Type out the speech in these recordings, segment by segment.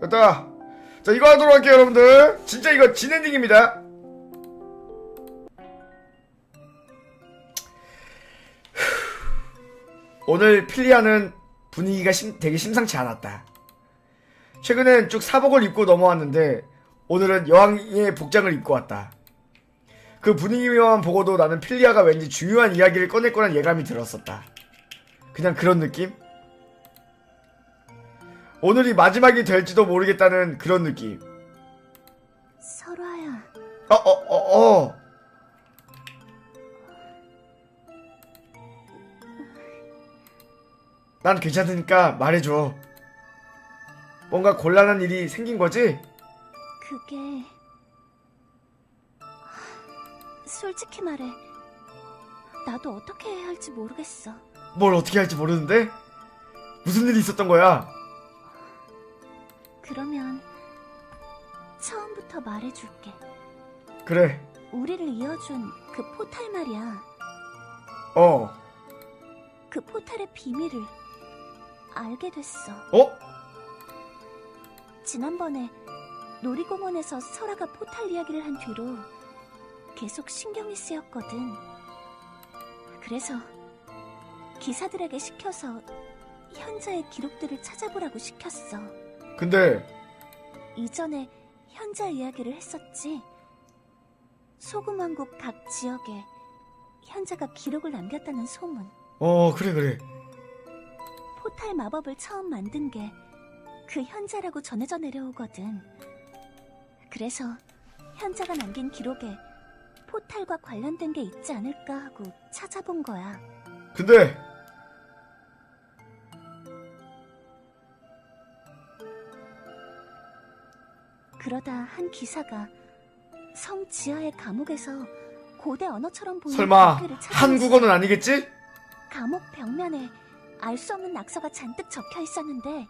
됐다. 자, 이거 하도록 할게요, 여러분들. 진짜 이거 진엔딩입니다. 오늘 필리아는 분위기가 심- 되게 심상치 않았다. 최근엔 쭉 사복을 입고 넘어왔는데 오늘은 여왕의 복장을 입고 왔다. 그 분위기만 보고도 나는 필리아가 왠지 중요한 이야기를 꺼낼 거란 예감이 들었었다. 그냥 그런 느낌? 오늘이 마지막이 될지도 모르겠다는 그런 느낌. 설화야, 어, 어, 어, 어. 난 괜찮으니까 말해줘. 뭔가 곤란한 일이 생긴 거지? 그게... 솔직히 말해, 나도 어떻게 해야 할지 모르겠어. 뭘 어떻게 할지 모르는데? 무슨 일이 있었던 거야? 그러면 처음부터 말해줄게. 그래, 우리를 이어준 그 포탈 말이야. 어, 그 포탈의 비밀을 알게 됐어. 어? 지난번에 놀이공원에서 설아가 포탈 이야기를 한 뒤로 계속 신경이 쓰였거든. 그래서 기사들에게 시켜서 현자의 기록들을 찾아보라고 시켰어. 근데, 이전에 현자 이야기를 했었지. 소금왕국 각 지역에 현자가 기록을 남겼다는 소문. 어, 그래, 그래. 포탈 마법을 처음 만든 게 그 현자라고 전해져 내려오거든. 그래서 현자가 남긴 기록에 포탈과 관련된 게 있지 않을까 하고 찾아본 거야. 근데, 그러다 한 기사가 성 지하의 감옥에서 고대 언어처럼 보이는 설마. 한국어는 아니겠지? 감옥 벽면에 알 수 없는 낙서가 잔뜩 적혀 있었는데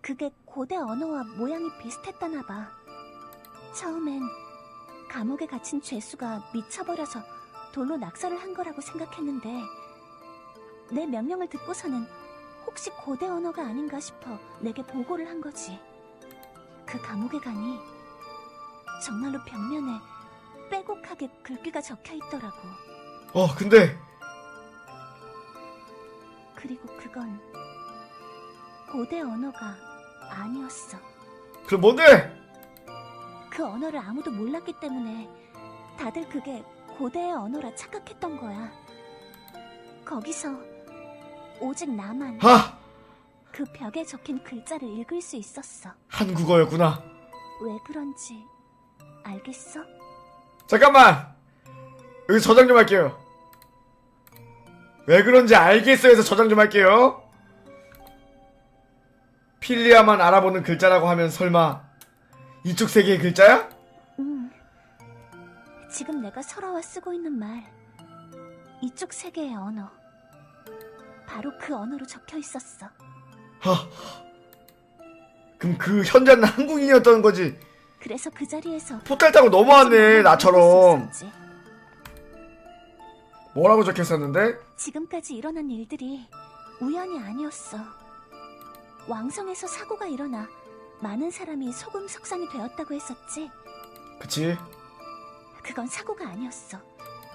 그게 고대 언어와 모양이 비슷했다나 봐. 처음엔 감옥에 갇힌 죄수가 미쳐버려서 돌로 낙서를 한 거라고 생각했는데 내 명령을 듣고서는 혹시 고대 언어가 아닌가 싶어 내게 보고를 한 거지. 그 감옥에 가니 정말로 벽면에 빼곡하게 글귀가 적혀 있더라고. 어, 근데, 그리고 그건 고대 언어가 아니었어. 그럼 뭔데? 그 언어를 아무도 몰랐기 때문에 다들 그게 고대의 언어라 착각했던 거야. 거기서 오직 나만 하! 그 벽에 적힌 글자를 읽을 수 있었어. 한국어였구나. 왜 그런지 알겠어? 잠깐만! 여기 저장 좀 할게요. 왜 그런지 알겠어 해서 저장 좀 할게요. 필리아만 알아보는 글자라고 하면 설마 이쪽 세계의 글자야? 응. 지금 내가 설아와 쓰고 있는 말. 이쪽 세계의 언어. 바로 그 언어로 적혀 있었어. 하. 그럼 그 현자는 한국인이었던 거지. 그래서 그 자리에서 포탈 타고 넘어왔네, 나처럼. 뭐라고 적혀 있었는데? 지금까지 일어난 일들이 우연이 아니었어. 왕성에서 사고가 일어나 많은 사람이 소금 석상이 되었다고 했었지. 그치? 그건 사고가 아니었어.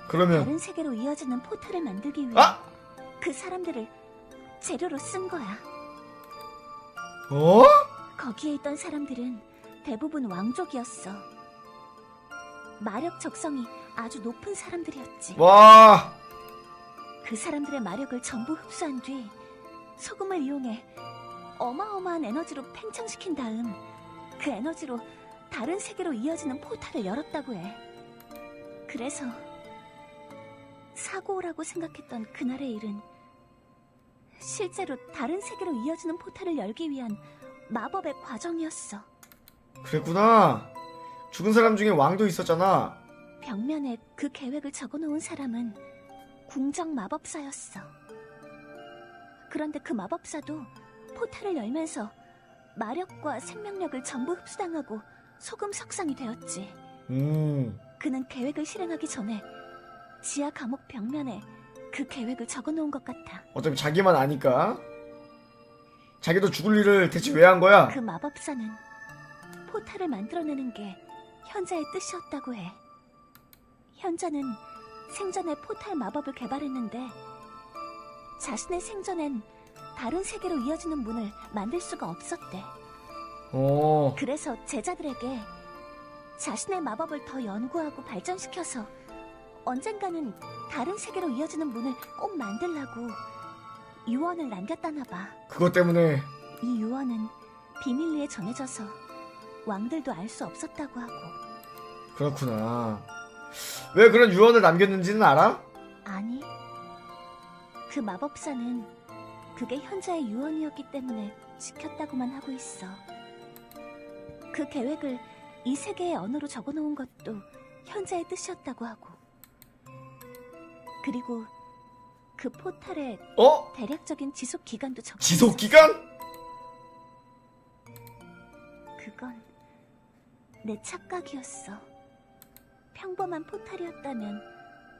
그러면, 다른 세계로 이어지는 포탈을 만들기 위해 아! 그 사람들을 재료로 쓴 거야. 어? 거기에 있던 사람들은 대부분 왕족이었어. 마력 적성이 아주 높은 사람들이었지. 와, 그 사람들의 마력을 전부 흡수한 뒤 소금을 이용해 어마어마한 에너지로 팽창시킨 다음 그 에너지로 다른 세계로 이어지는 포탈을 열었다고 해. 그래서 사고라고 생각했던 그날의 일은 실제로 다른 세계로 이어지는 포탈을 열기 위한 마법의 과정이었어. 그랬구나. 죽은 사람 중에 왕도 있었잖아. 벽면에 그 계획을 적어놓은 사람은 궁정 마법사였어. 그런데 그 마법사도 포탈을 열면서 마력과 생명력을 전부 흡수당하고 소금 석상이 되었지. 음, 그는 계획을 실행하기 전에 지하 감옥 벽면에 그 계획을 적어놓은 것 같아. 어차피 자기만 아니까. 자기도 죽을 일을 대체 왜 한 거야? 그 마법사는 포탈을 만들어내는 게 현자의 뜻이었다고 해. 현자는 생전에 포탈 마법을 개발했는데 자신의 생전엔 다른 세계로 이어지는 문을 만들 수가 없었대. 어, 그래서 제자들에게 자신의 마법을 더 연구하고 발전시켜서 언젠가는 다른 세계로 이어지는 문을 꼭 만들라고 유언을 남겼다나 봐. 그것 때문에 이 유언은 비밀리에 전해져서 왕들도 알 수 없었다고 하고 그렇구나. 왜 그런 유언을 남겼는지는 알아? 아니 그 마법사는 그게 현자의 유언이었기 때문에 지켰다고만 하고 있어 그 계획을 이 세계의 언어로 적어놓은 것도 현자의 뜻이었다고 하고 그리고 그 포탈의 어? 대략적인 지속 기간도 적혀 지속 기간? 그건 내 착각이었어. 평범한 포탈이었다면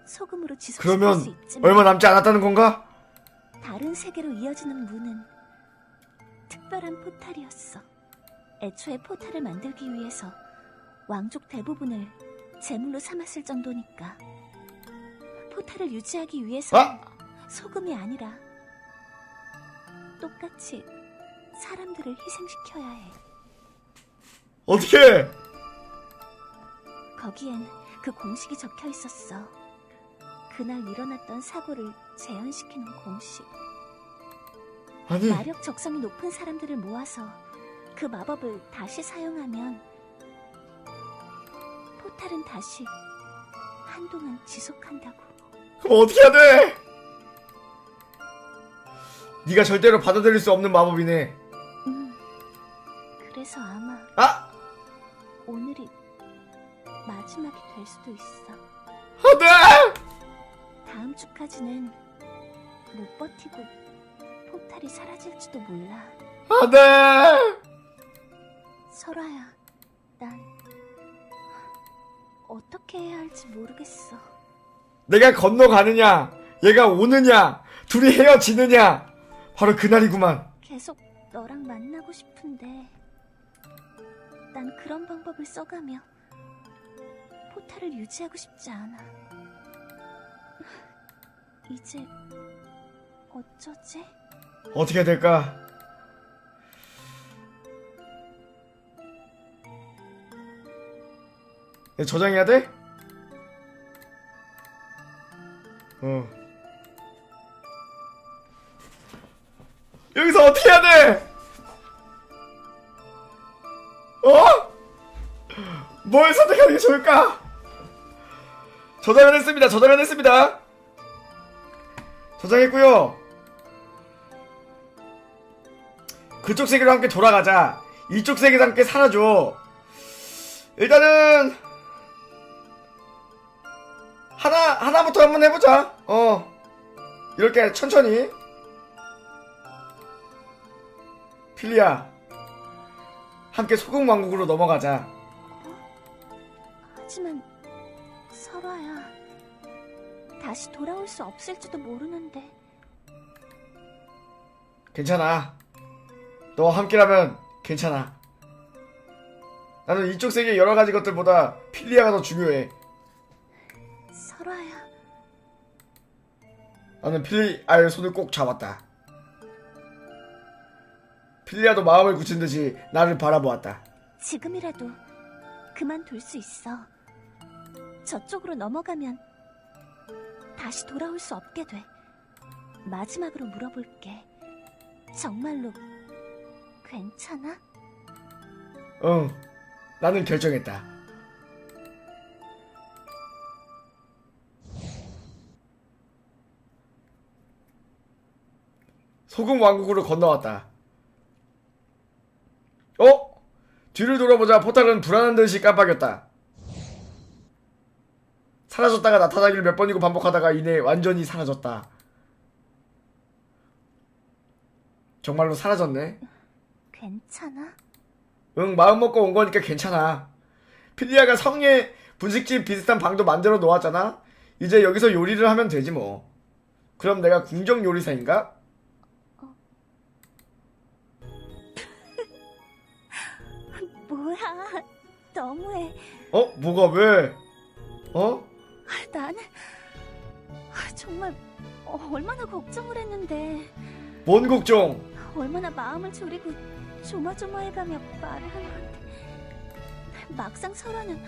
소금으로 그러면 수 있지만 얼마 남지 않았다는 건가? 다른 세계로 이어지는 문은 특별한 포탈이었어. 애초에 포탈을 만들기 위해서 왕족 대부분을 제물로 삼았을 정도니까. 포탈을 유지하기 위해서는 아! 소금이 아니라 똑같이 사람들을 희생시켜야 해. 어떻게? 거기엔 그 공식이 적혀 있었어. 그날 일어났던 사고를 재현시키는 공식. 아니, 마력 적성이 높은 사람들을 모아서 그 마법을 다시 사용하면 포탈은 다시 한동안 지속한다고. 그럼 어떻게 해야 돼? 네가 절대로 받아들일 수 없는 마법이네. 음. 그래서 아마 아! 오늘이 마지막이 될 수도 있어. 안 돼! 다음 주까지는 못 버티고 포탈이 사라질지도 몰라. 안 돼! 설아야, 난 어떻게 해야 할지 모르겠어. 내가 건너가느냐, 얘가 오느냐, 둘이 헤어지느냐, 바로 그날이구만. 계속 너랑 만나고 싶은데 난 그런 방법을 써가며 포탈을 유지하고 싶지 않아. 이제 어쩌지? 어떻게 될까? 내 저장해야 돼? 어. 여기서 어떻게 해야 돼? 어? 뭘 선택하는 게 좋을까? 저장을 했습니다. 저장을 했습니다. 저장했고요. 그쪽 세계로 함께 돌아가자. 이쪽 세계도 함께 사라져. 일단은 하나 하나부터 한번 해보자. 어 이렇게 천천히. 필리야, 함께 소금 왕국으로 넘어가자. 하지만 설아야, 다시 돌아올 수 없을지도 모르는데 괜찮아. 너와 함께라면 괜찮아. 나는 이쪽 세계 여러 가지 것들보다 필리아가 더 중요해. 설아야, 나는 필리아의 손을 꼭 잡았다. 필리아도 마음을 굳힌 듯이 나를 바라보았다. 지금이라도 그만둘 수 있어. 저쪽으로 넘어가면 다시 돌아올 수 없게 돼. 마지막으로 물어볼게. 정말로 괜찮아? 응, 나는 결정했다. 소금 왕국으로 건너왔다. 어? 뒤를 돌아보자 포탈은 불안한 듯이 깜빡였다. 사라졌다가 나타나기를 몇 번이고 반복하다가 이내 완전히 사라졌다. 정말로 사라졌네. 괜찮아? 응, 마음 먹고 온 거니까 괜찮아. 필리아가 성에 분식집 비슷한 방도 만들어 놓았잖아? 이제 여기서 요리를 하면 되지 뭐. 그럼 내가 궁정 요리사인가? 너무해. 어? 뭐가 왜? 어? 나는 아, 정말 어, 얼마나 걱정을 했는데 뭔 걱정? 얼마나 마음을 졸이고 조마조마해가며 말을 한 건데 막상 설아는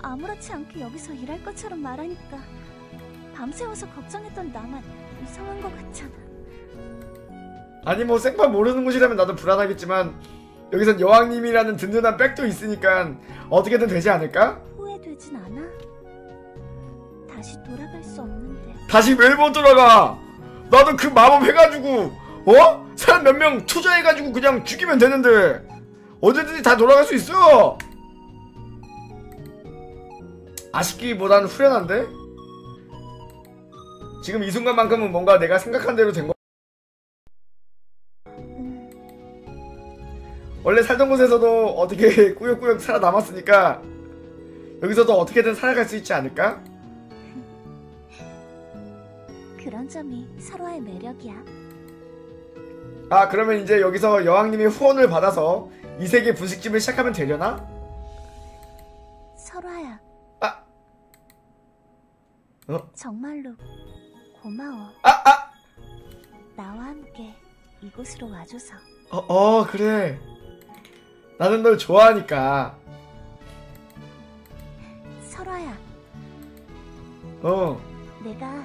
아무렇지 않게 여기서 일할 것처럼 말하니까 밤새워서 걱정했던 나만 이상한 것 같잖아. 아니 뭐 생판 모르는 곳이라면 나도 불안하겠지만 여기선 여왕님이라는 든든한 백도 있으니까 어떻게든 되지 않을까? 후회되진 않아? 다시 돌아갈 수 없는데 다시 왜못 돌아가? 나도 그 마법 해가지고 어? 사람 몇 명 투자해가지고 그냥 죽이면 되는데 언제든지 다 돌아갈 수 있어 아쉽기보단 후련한데? 지금 이 순간만큼은 뭔가 내가 생각한 대로 된 거. 원래 살던 곳에서도 어떻게 꾸역꾸역 살아남았으니까 여기서도 어떻게든 살아갈 수 있지 않을까? 그런 점이 서로의 매력이야. 아 그러면 이제 여기서 여왕님이 후원을 받아서 이 세계 분식집을 시작하면 되려나? 설아야. 아. 어? 정말로 고마워. 아 아! 나와 함께 이곳으로 와줘서. 어, 어 그래 나는 널 좋아하니까 설아야, 어 내가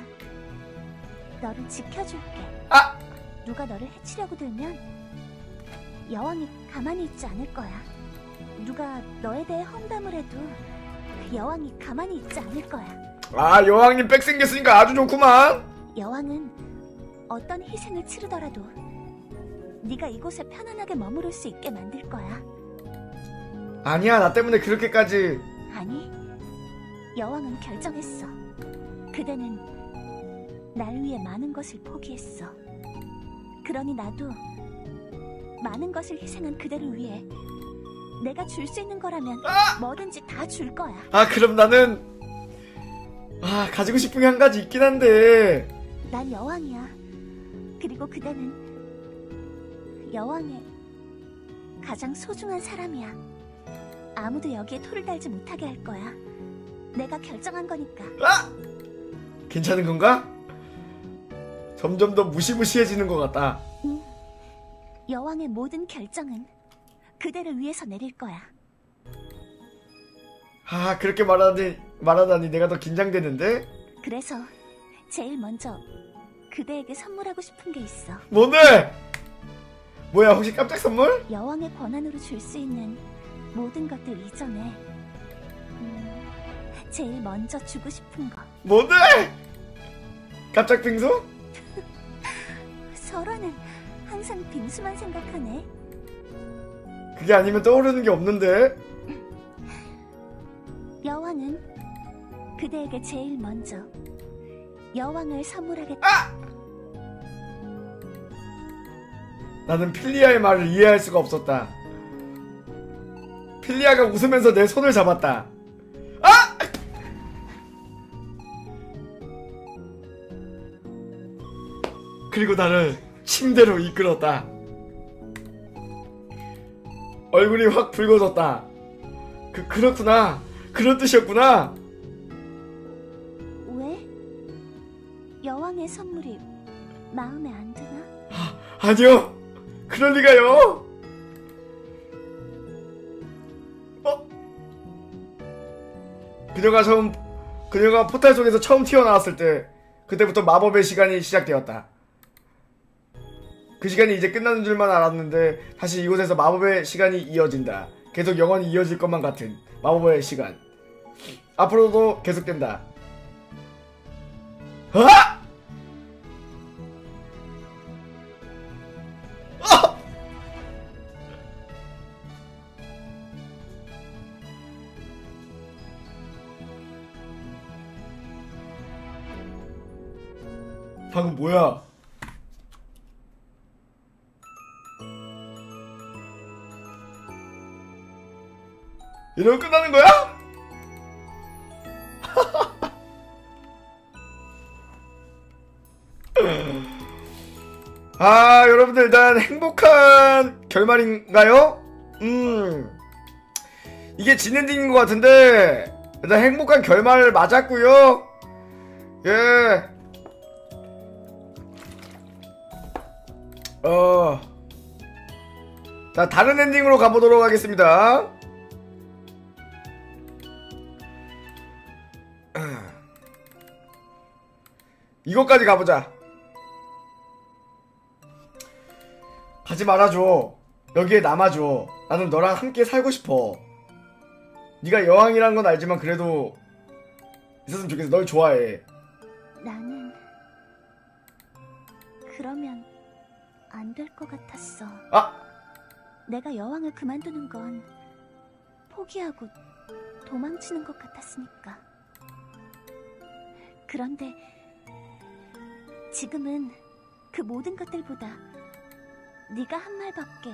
너를 지켜줄게. 아! 누가 너를 해치려고 들면 여왕이 가만히 있지 않을 거야. 누가 너에 대해 험담을 해도 여왕이 가만히 있지 않을 거야. 아 여왕님 백 생겼으니까 아주 좋구만 여왕은 어떤 희생을 치르더라도 네가 이곳에 편안하게 머무를 수 있게 만들 거야. 아니야 나 때문에 그렇게까지 아니, 여왕은 결정했어. 그대는 날 위해 많은 것을 포기했어. 그러니 나도 많은 것을 희생한 그대를 위해 내가 줄 수 있는 거라면 뭐든지 다 줄 거야. 아 그럼 나는 아 가지고 싶은 게 한 가지 있긴 한데 난 여왕이야. 그리고 그대는 여왕의 가장 소중한 사람이야. 아무도 여기에 토를 달지 못하게 할 거야. 내가 결정한 거니까. 아! 괜찮은 건가? 점점 더 무시무시해지는 것 같다 응. 여왕의 모든 결정은 그대를 위해서 내릴 거야. 아 그렇게 말하니 말하다니 내가 더 긴장되는데 그래서 제일 먼저 그대에게 선물하고 싶은 게 있어. 뭔데? 뭐야 혹시 깜짝 선물? 여왕의 권한으로 줄 수 있는 모든 것들 이전에 음, 제일 먼저 주고 싶은 거. 뭔데? 깜짝 빙수? 설화는 항상 빙수만 생각하네. 그게 아니면 떠오르는 게 없는데 여왕은 그대에게 제일 먼저 여왕을 선물하겠다. 나는 필리아의 말을 이해할 수가 없었다 필리아가 웃으면서 내 손을 잡았다. 아! 그리고 나를 침대로 이끌었다. 얼굴이 확 붉어졌다. 그, 그렇구나. 그런 뜻이었구나. 왜? 여왕의 선물이 마음에 안 드나? 아니요. 그럴 리가요 그녀가 처음 그녀가 포탈 속에서 처음 튀어나왔을 때 그때부터 마법의 시간이 시작되었다. 그 시간이 이제 끝나는 줄만 알았는데 다시 이곳에서 마법의 시간이 이어진다. 계속 영원히 이어질 것만 같은 마법의 시간. 앞으로도 계속된다. 아! 방금 뭐야? 이러면 끝나는 거야? 아, 여러분들 일단 행복한 결말인가요? 음. 이게 진엔딩인 것 같은데 일단 행복한 결말을 맞았고요 예 어. 자, 다른 엔딩으로 가보도록 하겠습니다. 이것까지 가보자. 가지 말아줘. 여기에 남아줘. 나는 너랑 함께 살고 싶어. 네가 여왕이란 건 알지만 그래도 있었으면 좋겠어. 널 좋아해. 나는 그러면 안 될 것 같았어. 아! 내가 여왕을 그만두는 건 포기하고 도망치는 것 같았으니까. 그런데 지금은 그 모든 것들보다 네가 한 말밖에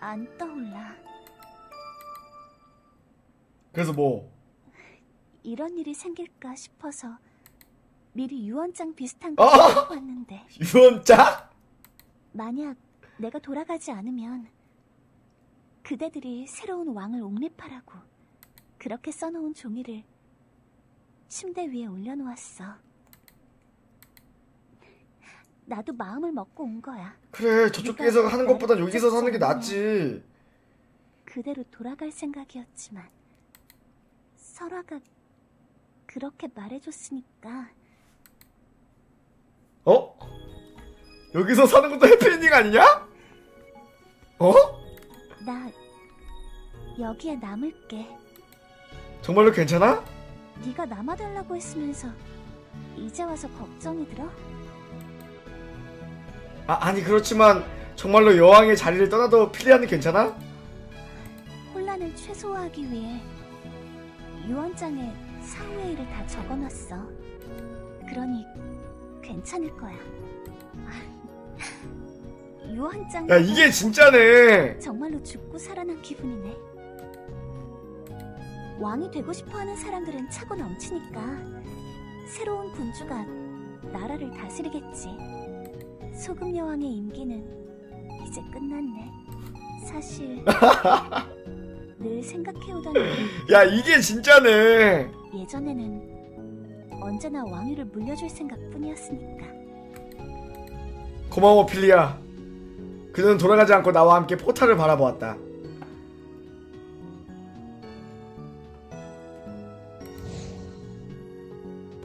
안 떠올라. 그래서 뭐? 이런 일이 생길까 싶어서 미리 유언장 비슷한 어? 걸 써봤는데 유언장? 만약 내가 돌아가지 않으면 그대들이 새로운 왕을 옹립하라고 그렇게 써놓은 종이를 침대 위에 올려놓았어. 나도 마음을 먹고 온 거야. 그래, 저쪽에서 하는 것보단 여기서 사는 게 낫지. 그대로 돌아갈 생각이었지만 설화가 그렇게 말해줬으니까 어? 여기서 사는 것도 해피엔딩 아니냐? 어? 나 여기에 남을게. 정말로 괜찮아? 네가 남아달라고 했으면서 이제 와서 걱정이 들어? 아, 아니 그렇지만 정말로 여왕의 자리를 떠나도 필리아는 괜찮아? 혼란을 최소화하기 위해 유언장에 사후의 일을 다 적어놨어. 그러니 괜찮을 거야. 유언장 야 이게 진짜네 정말로 죽고 살아난 기분이네. 왕이 되고 싶어하는 사람들은 차고 넘치니까 새로운 군주가 나라를 다스리겠지. 소금 여왕의 임기는 이제 끝났네. 사실 늘 생각해오던 야 이게 진짜네 예전에는 언제나 왕위를 물려줄 생각뿐이었으니까. 고마워 필리아 그는 돌아가지 않고 나와 함께 포탈을 바라보았다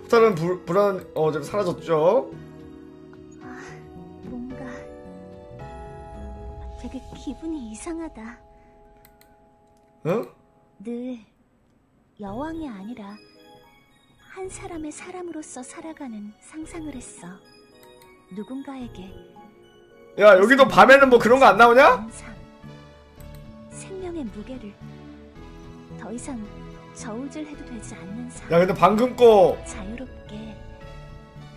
포탈은 불, 불안 어 좀 사라졌죠 아, 뭔가 되게 기분이 이상하다. 응? 늘 여왕이 아니라 한 사람의 사람으로서 살아가는 상상을 했어. 누군가에게 야 여기도 밤에는 뭐 그런 거 안 나오냐? 생명의 무게를 더 이상 저울질해도 되지 않는 삶. 야 근데 방금 거 자유롭게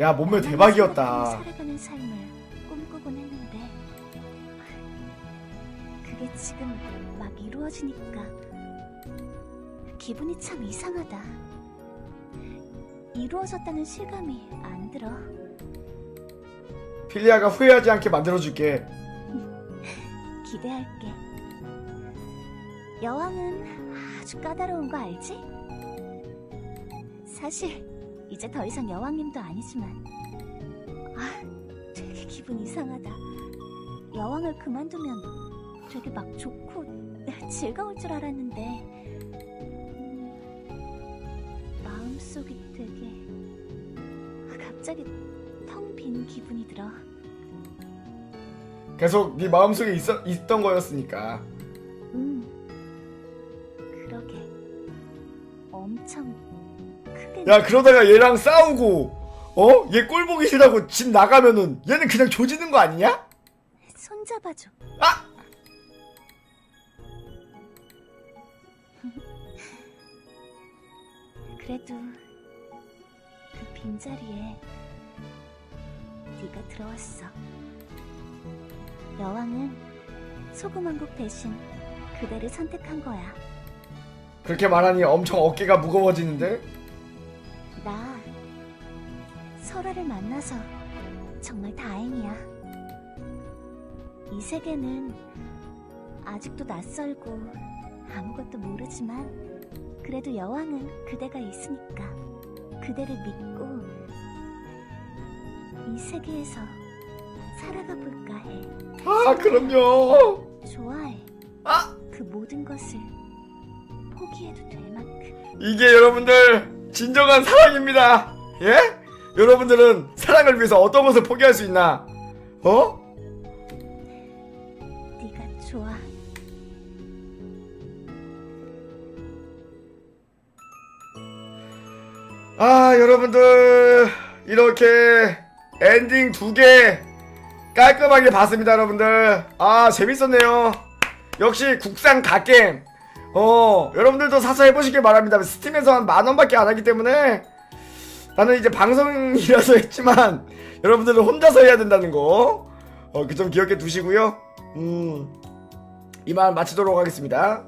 야 몸매 대박이었다 살아가는 삶을 꿈꾸곤 했는데 그게 지금 막 이루어지니까 기분이 참 이상하다. 이루어졌다는 실감이 안 들어. 필리아가 후회하지 않게 만들어줄게 기대할게. 여왕은 아주 까다로운 거 알지? 사실 이제 더 이상 여왕님도 아니지만 아 되게 기분 이상하다. 여왕을 그만두면 되게 막 좋고 즐거울 줄 알았는데 음, 마음속이 되게 아, 갑자기 텅 빈 기분이 들어. 계속 네 마음속에 있어, 있던 거였으니까 음, 그러게. 엄청 크게. 야 그러다가 얘랑 싸우고 어? 얘 꼴 보기 싫다고 집 나가면은 얘는 그냥 조지는 거 아니냐? 손 잡아줘. 아! 그래도 그 빈자리에 네가 들어왔어. 여왕은 소금왕국 대신 그대를 선택한 거야. 그렇게 말하니 엄청 어깨가 무거워지는데? 나 설아를 만나서 정말 다행이야. 이 세계는 아직도 낯설고 아무것도 모르지만 그래도 여왕은 그대가 있으니까 그대를 믿고 이 세계에서 살아가 볼까 해. 아 그럼요 좋아해. 아 그 모든 것을 포기해도 될 만큼. 이게 여러분들 진정한 사랑입니다 예? 여러분들은 사랑을 위해서 어떤 것을 포기할 수 있나 어? 네가 좋아. 아 여러분들 이렇게 엔딩 두 개 깔끔하게 봤습니다 여러분들. 아 재밌었네요. 역시 국산 갓겜 어 여러분들도 사서 해보시길 바랍니다. 스팀에서 한 만원밖에 안 하기 때문에 나는 이제 방송이라서 했지만 여러분들은 혼자서 해야 된다는 거. 어, 그 점 기억해 두시고요. 음 이만 마치도록 하겠습니다